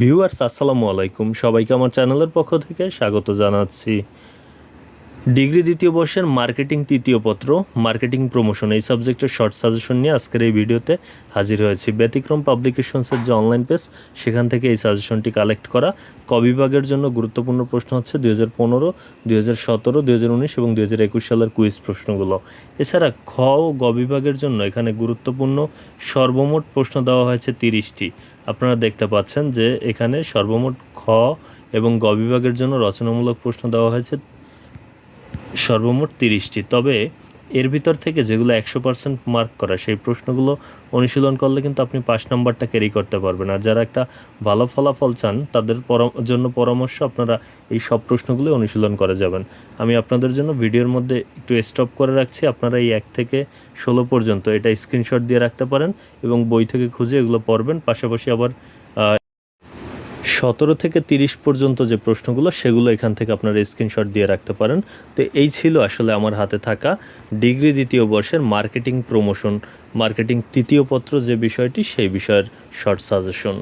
Viewers আসসালামু আলাইকুম সবাইকে আমার চ্যানেলের পক্ষ থেকে স্বাগত জানাচ্ছি। ডিগ্রি দ্বিতীয় বর্ষের মার্কেটিং তৃতীয় পত্র, মার্কেটিং প্রমোশন, এই সাবজেক্টের শর্ট সাজেশন নিয়ে আজকের এই ভিডিওতে হাজির হয়েছি। ব্যতিক্রম পাবলিকেশনসের যে অনলাইন পেজ সেখান থেকে এই সাজেশনটি কালেক্ট করা। ক বিভাগের জন্য গুরুত্বপূর্ণ প্রশ্ন হচ্ছে দুই হাজার পনেরো, দুই হাজার সতেরো, দুই হাজার উনিশ এবং দুই হাজার একুশ সালের কুইজ প্রশ্নগুলো। এছাড়া খ ও গ বিভাগের জন্য এখানে গুরুত্বপূর্ণ সর্বমোট প্রশ্ন দেওয়া হয়েছে তিরিশটি। আপনারা দেখতে পাচ্ছেন যে এখানে সর্বমোট খ এবং গ বিভাগের জন্য রচনামূলক প্রশ্ন দেওয়া হয়েছে সর্বমোট তিরিশটি। তবে এর ভিতর থেকে যেগুলো একশো পার্সেন্ট মার্ক করা, সেই প্রশ্নগুলো অনুশীলন করলে কিন্তু আপনি পাঁচ নাম্বারটা ক্যারি করতে পারবেন। আর যারা একটা ভালো ফলাফল চান, তাদের জন্য পরামর্শ আপনারা এই সব প্রশ্নগুলো অনুশীলন করে যাবেন। আমি আপনাদের জন্য ভিডিওর মধ্যে একটু স্টপ করে রাখছি। আপনারা এই এক থেকে ষোলো পর্যন্ত এটা স্ক্রিনশট দিয়ে রাখতে পারেন এবং বই থেকে খুঁজে এগুলো পড়বেন। পাশাপাশি আবার সতেরো থেকে তিরিশ পর্যন্ত যে প্রশ্নগুলো, সেগুলো এখান থেকে আপনারা স্ক্রিনশট দিয়ে রাখতে পারেন। তো এই ছিল আসলে আমার হাতে থাকা ডিগ্রি দ্বিতীয় বর্ষের মার্কেটিং প্রমোশন মার্কেটিং তৃতীয় পত্র যে বিষয়টি, সেই বিষয়ের শর্ট সাজেশন